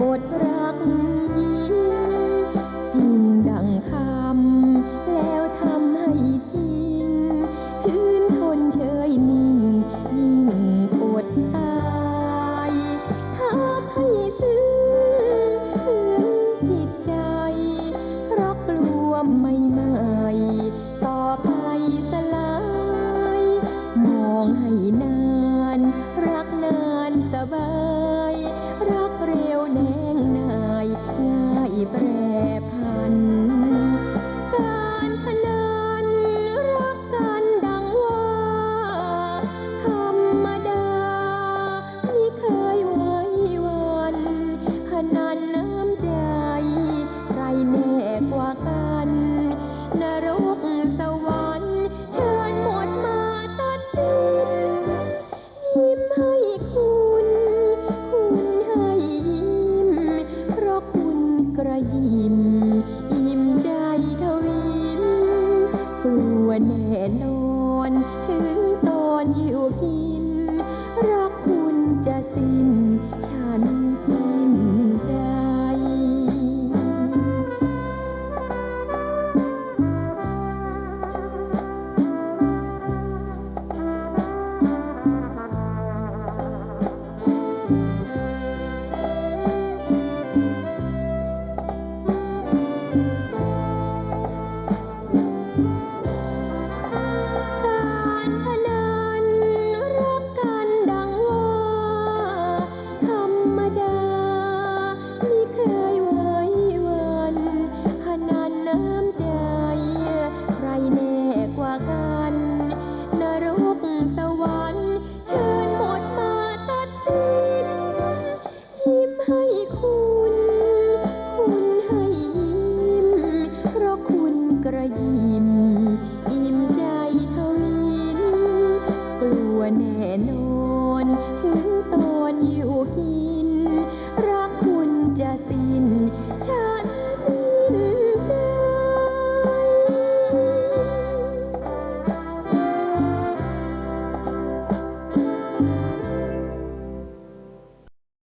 กดรัก จริงดังคำแล้วทำให้จริง คืนทนเชยนิ่งยิ่อดตายทำให้ซึ้งถึงจิตใจ รักรวมไม่ไหมต่อไปสลาย มองให้นาน รักนานสบาย แปรพัน ยิ้ม ยิ้มใจทวินกลัวแน่นอน อิ่มอิ่มใจเท่าลิ้นกลัวแน่นอน